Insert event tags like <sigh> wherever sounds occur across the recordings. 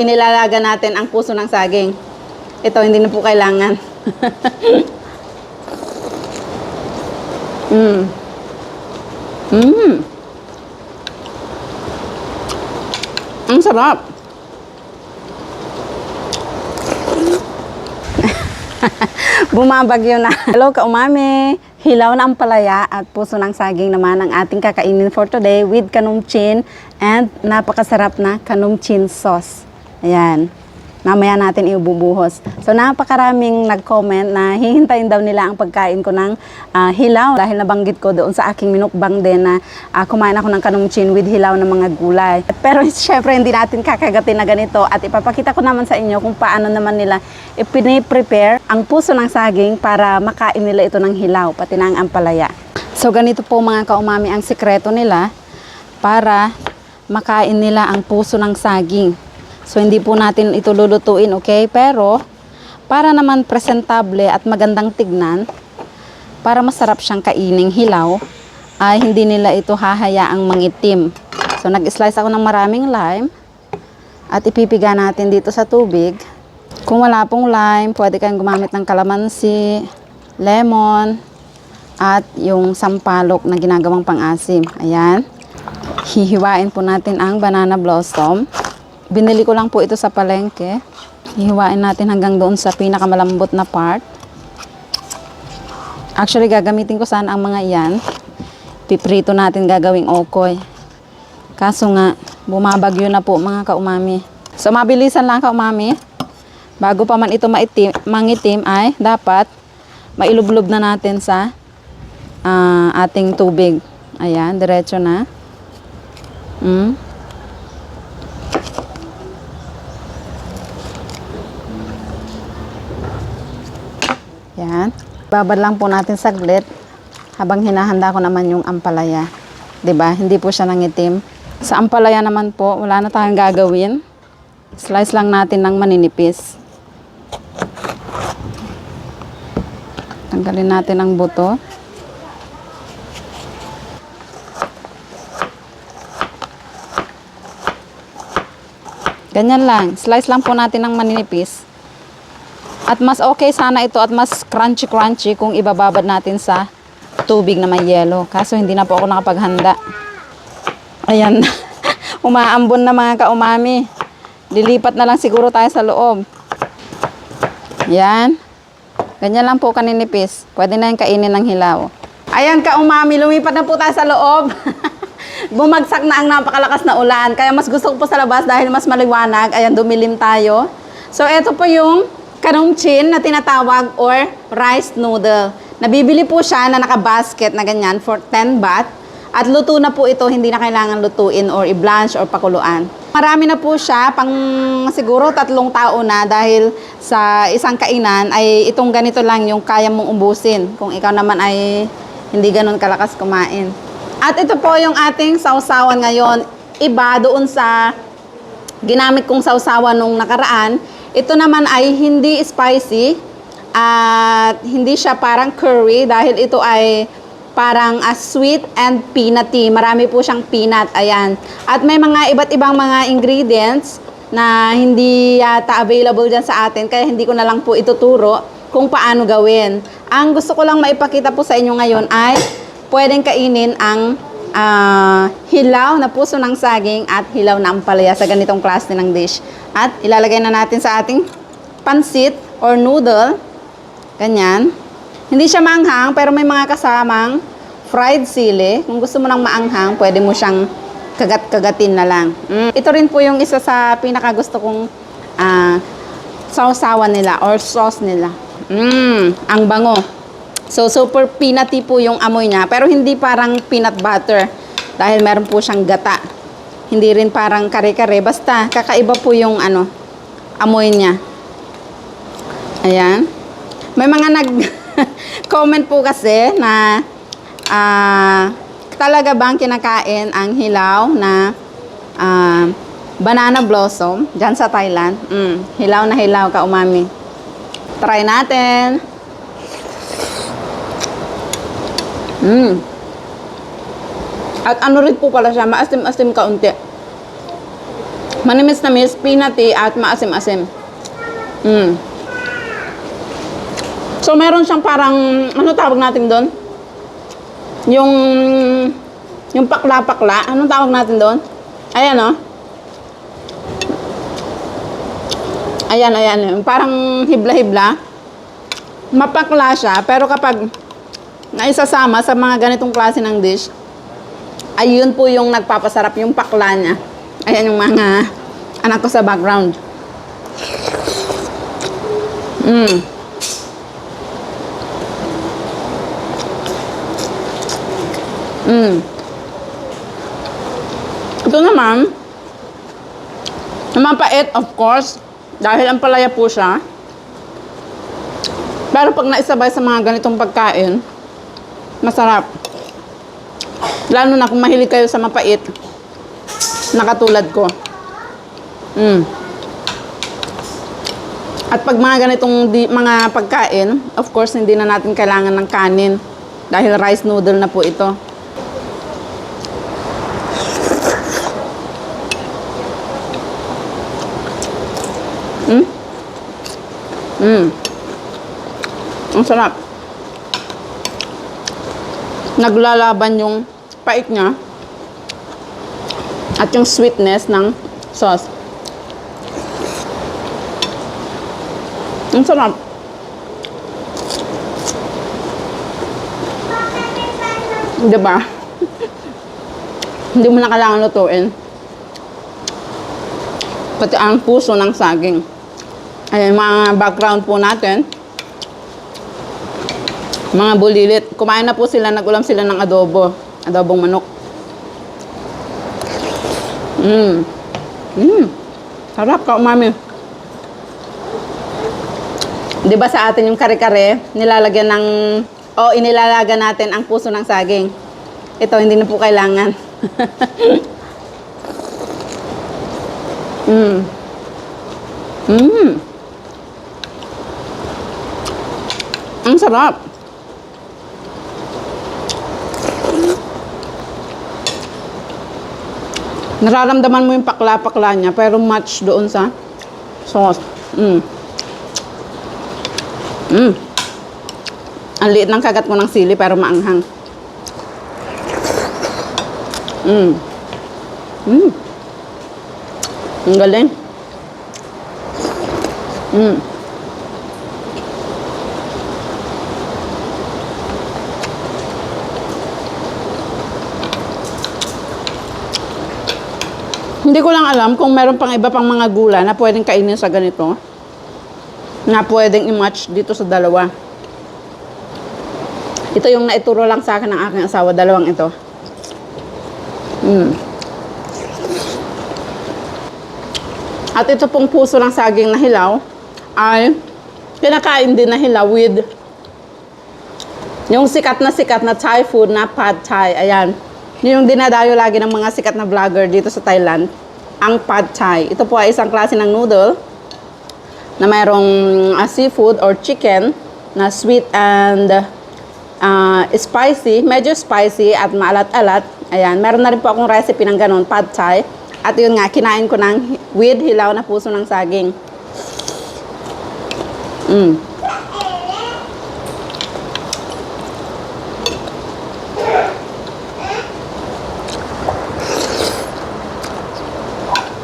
Inilalaga natin ang puso ng saging. Ito, hindi na po kailangan. <laughs> mm. Mm. Ang sarap. <laughs> Bumabagyo na. Hello, kaumami. Hilaw na ang palaya at puso ng saging naman ang ating kakainin for today with kanumchin and napakasarap na kanumchin sauce. Ayan. Mamaya natin ibubuhos. So, napakaraming nag-comment na hihintayin daw nila ang pagkain ko ng ah, hilaw dahil nabanggit ko doon sa aking minukbang din na ah, kumain ako ng kanumchin with hilaw ng mga gulay. <laughs> Pero <laughs> syempre, hindi natin kakagatin na ganito at ipapakita ko naman sa inyo kung paano naman nila ipine-prepare ang puso ng saging para makain nila ito ng hilaw, pati na ang ampalaya. So, ganito po mga kaumami ang sikreto nila para makain nila ang puso ng saging. So, hindi po natin ito lulutuin, okay? Pero, para naman presentable at magandang tignan, para masarap siyang kaining hilaw, ay hindi nila ito hahayaang mangitim. So, nag-slice ako ng maraming lime at ipipiga natin dito sa tubig. Kung wala pong lime, pwede kayong gumamit ng kalamansi, lemon, at yung sampalok na ginagawang pang-asim. Ayan. Hihiwain po natin ang banana blossom. Binili ko lang po ito sa palengke. Hihiwain natin hanggang doon sa pinakamalambot na part. Actually, gagamitin ko sana ang mga iyan. Piprito natin gagawing okoy. Kaso nga, bumabagyo na po mga kaumami. So, mabilisan lang kaumami. Bago pa man ito maitim, mangitim ay dapat mailublob na natin sa ah, ating tubig. Ayan, diretso na. Mm. Yan. Babad lang po natin saglit habang hinahanda ko naman yung ampalaya. 'Di ba? Hindi po siya nangitim. Sa ampalaya naman po, wala na tayong gagawin. Slice lang natin ng maninipis. Tanggalin natin ang buto. Ganyan lang. Slice lang po natin ng maninipis. At mas okay sana ito at mas crunchy-crunchy kung ibababad natin sa tubig na may yelo. Kaso hindi na po ako nakapaghanda. Ayan. <laughs> Umaambon na mga kaumami. Lilipat na lang siguro tayo sa loob. Yan. Ganyan lang po kaninipis. Pwede na yung kainin ng hilaw. Ayan kaumami, lumipat na po tayo sa loob. <laughs> Bumagsak na ang napakalakas na ulan. Kaya mas gusto ko po sa labas dahil mas maliwanag. Ayan, dumilim tayo. So, ito po yung kanongchin na tinatawag or rice noodle. Nabibili po siya na naka-basket na ganyan for 10 baht. At luto na po ito, hindi na kailangan lutuin or i-blanch or pakuluan. Marami na po siya, pang siguro tatlong tao na dahil sa isang kainan ay itong ganito lang yung kaya mong ubusin. Kung ikaw naman ay hindi ganun kalakas kumain. At ito po yung ating sausawan ngayon. Iba doon sa ginamit kong sausawan nung nakaraan. Ito naman ay hindi spicy at hindi siya parang curry dahil ito ay parang a sweet and peanutty. Marami po siyang peanut. Ayan. At may mga iba't ibang mga ingredients na hindi yata available dyan sa atin kaya hindi ko na lang po ituturo kung paano gawin. Ang gusto ko lang maipakita po sa inyo ngayon ay pwedeng kainin ang ah, hilaw na puso ng saging at hilaw na ampalaya sa ganitong klase ng dish. At ilalagay na natin sa ating pansit or noodle. Ganyan. Hindi siya maanghang pero may mga kasamang fried sili. Kung gusto mo ng maanghang, pwede mo siyang kagat-kagatin na lang. Mm. Ito rin po yung isa sa pinaka gusto kong ah, sausawan nila or sauce nila. Mmm, ang bango. So, super peanutty po yung amoy niya. Pero hindi parang peanut butter. Dahil meron po siyang gata. Hindi rin parang kare-kare. Basta, kakaiba po yung ano, amoy niya. Ayan. May mga nag-comment <laughs> po kasi na ah, talaga bang kinakain ang hilaw na ah, banana blossom dyan sa Thailand. Mm, hilaw na hilaw ka umami. Try natin. Mm. At ano rin po pala siya, maasim-asim kaunti. Manimis na miss, peanutty at maasim-asim. Mm. So, meron siyang parang, ano tawag natin doon? Yung, yung pakla-pakla. Anong tawag natin doon? Ayan, oh. Ayan, ayan. Parang hibla-hibla. Mapakla siya, pero kapag naisasama sa mga ganitong klase ng dish, ayun po yung nagpapasarap yung pakla niya. Ayan yung mga anak ko sa background. Mm. Mm. Ito naman, mapait of course, dahil ang palaya po siya. Pero pag naisabay sa mga ganitong pagkain, masarap. Lalo na kung mahilig kayo sa mapait, nakatulad ko. Mm. At pag mga ganitong di, mga pagkain, of course, hindi na natin kailangan ng kanin. Dahil rice noodle na po ito. Mm. Mm. Ang sarap. Naglalaban yung pait niya at yung sweetness ng sauce. Ang sarap. Di ba? <laughs> Hindi mo na kailangan lutuin. Pati ang puso ng saging. Ayan, mga background po natin. Mga bulilit. Kumain na po sila, nagulam sila ng adobo. Adobong manok. Mmm. Mmm. Sarap ka, umami. Di ba sa atin yung kare-kare, nilalagyan ng, o inilalaga natin ang puso ng saging. Ito, hindi na po kailangan. Mmm. <laughs> Mmm. Ang sarap. Nararamdaman mo yung pakla-pakla niya, pero match doon sa sauce. Mm. Mm. Ang liit ng kagat mo ng sili, pero maanghang. Mm. Mm. Ang galing. Mm. Hindi ko lang alam kung meron pang iba pang mga gula na pwedeng kainin sa ganito. Na pwedeng i-match dito sa dalawa. Ito yung naituro lang sa akin ng aking asawa, dalawang ito. Mm. At ito pong puso ng saging na hilaw ay kinakain din na hilaw with yung sikat na sikat na Thai food na pad Thai. Ayan. Yun yung dinadayo lagi ng mga sikat na vlogger dito sa Thailand. Ang pad Thai. Ito po ay isang klase ng noodle na mayroong ah, seafood or chicken na sweet and ah, spicy. Medyo spicy at maalat-alat. Ayan. Meron na rin po akong recipe ng ganun, pad Thai. At yun nga, kinain ko ng with hilaw na puso ng saging. Mm.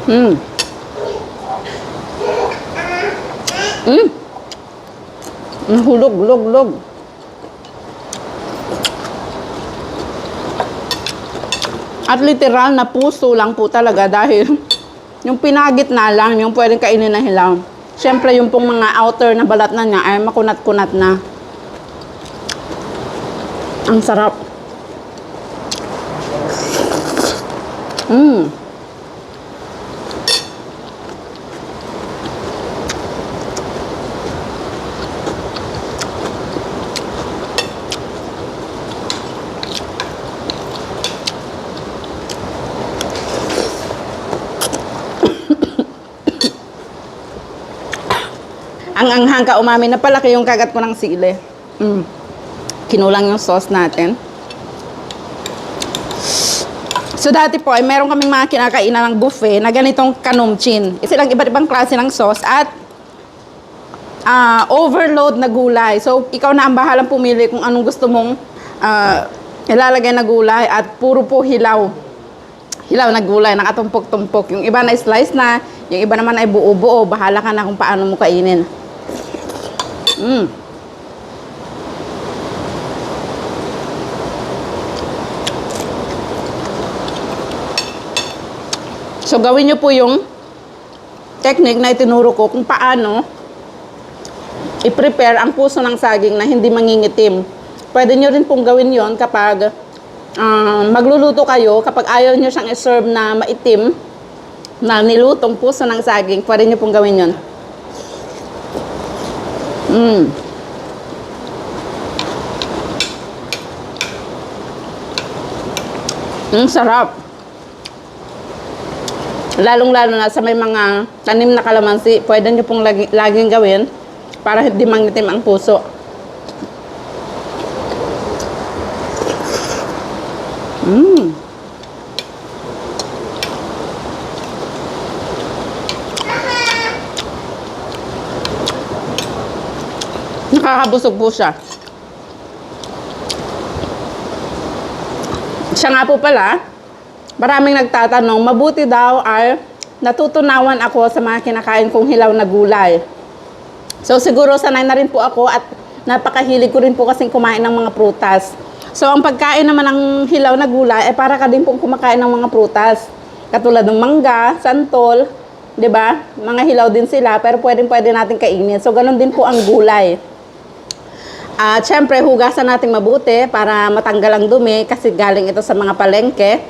Mm. Mm. Mm, hulog, hulog, hulog. At literal na puso lang po talaga dahil <laughs> yung pinagit na lang, yung pwedeng kainin na hilaw. Siyempre, yung pong mga outer na balat na niya ay makunat-kunat na. Ang sarap. Mm. Ang anghang ka umami na palaki yung kagat ko ng sili. Mm. Kinulang yung sauce natin. So dati po ay meron kaming mga kinakainan ng buffet na ganitong kanumchin. Silang iba't ibang klase ng sauce at ah, overload na gulay. So ikaw na ang bahalang pumili kung anong gusto mong ah, ilalagay na gulay at puro po hilaw. Hilaw na gulay, nakatumpok-tumpok. Yung iba na slice na, yung iba naman ay buo-buo. Bahala ka na kung paano mo kainin. Mm. So gawin niyo po yung technique na itinuro ko kung paano i-prepare ang puso ng saging na hindi mangingitim. Pwede nyo rin pong gawin yon kapag ah, magluluto kayo, kapag ayaw nyo siyang i-serve na maitim, na nilutong puso ng saging, pwede nyo pong gawin yon. Mm. Ang sarap. Lalong-lalo na sa may mga tanim na kalamansi, pwede nyo pong lagi, laging gawin para hindi mangitim ang puso. Mm. Nakakabusog po siya. Siya nga po pala, maraming nagtatanong, mabuti daw ay natutunawan ako sa mga kinakain kong hilaw na gulay. So siguro sanay na rin po ako at napakahilig ko rin po kasing kumain ng mga prutas. So ang pagkain naman ng hilaw na gulay ay para ka din pong kumakain ng mga prutas. Katulad ng mangga, santol, 'di ba? Mga hilaw din sila pero pwedeng pwede natin kainin. So ganun din po ang gulay. At syempre, hugasan natin mabuti para matanggal ang dumi kasi galing ito sa mga palengke.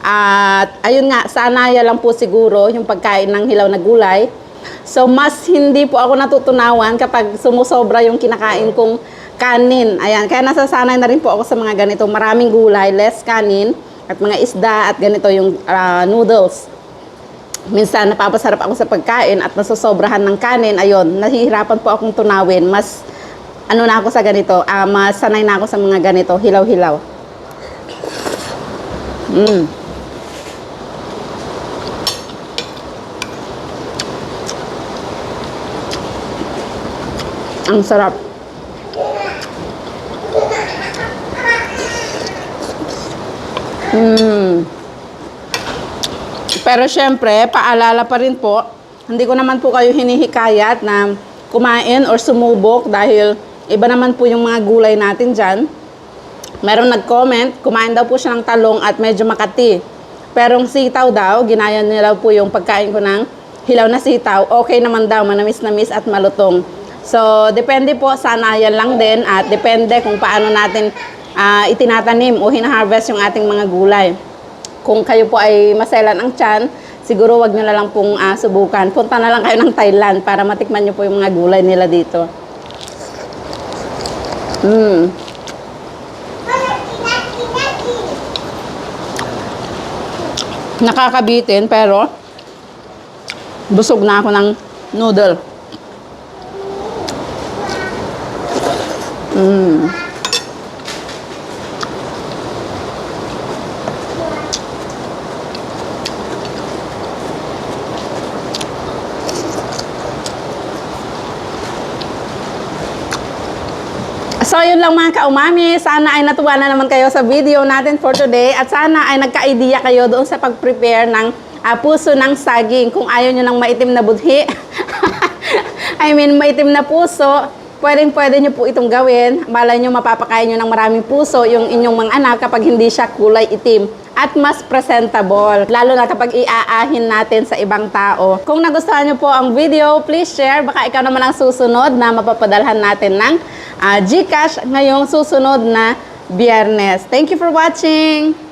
At ayun nga, sanaya lang po siguro yung pagkain ng hilaw na gulay. So, mas hindi po ako natutunawan kapag sumusobra yung kinakain kong kanin. Ayan, kaya nasasanay na rin po ako sa mga ganito. Maraming gulay, less kanin, at mga isda, at ganito yung ah, noodles. Minsan, napapasarap ako sa pagkain at nasosobrahan ng kanin. Ayun, nahihirapan po akong tunawin. Mas, ano na ako sa ganito, ah, mas sanay na ako sa mga ganito, hilaw-hilaw. Mm. Ang sarap. Mm. Pero syempre, paalala pa rin po, hindi ko naman po kayo hinihikayat na kumain or sumubok dahil iba naman po yung mga gulay natin dyan. Meron nag-comment, kumain daw po siya ng talong at medyo makati. Pero ang sitaw daw, ginaya nila po yung pagkain ko ng hilaw na sitaw. Okay naman daw, manamis-namis at malutong. So, depende po, sanayan lang din at depende kung paano natin ah, itinatanim o hinaharvest yung ating mga gulay. Kung kayo po ay maselan ang tiyan, siguro wag nyo na lang pong ah, subukan. Punta na lang kayo ng Thailand para matikman nyo po yung mga gulay nila dito. Mm. Nakakabitin pero busog na ako ng noodle. Mm. So, yun lang mga kaumami. Sana ay natuwa na naman kayo sa video natin for today. At sana ay nagka-idea kayo doon sa pag-prepare ng ah, puso ng saging. Kung ayaw nyo ng maitim na budhi. <laughs> I mean, maitim na puso. Pwedeng pwede nyo po itong gawin. Malay nyo mapapakain nyo ng maraming puso yung inyong mga anak kapag hindi siya kulay itim at mas presentable. Lalo na kapag iaahin natin sa ibang tao. Kung nagustuhan nyo po ang video, please share. Baka ikaw naman ang susunod na mapapadalhan natin ng ah, Gcash ngayong susunod na biyernes. Thank you for watching!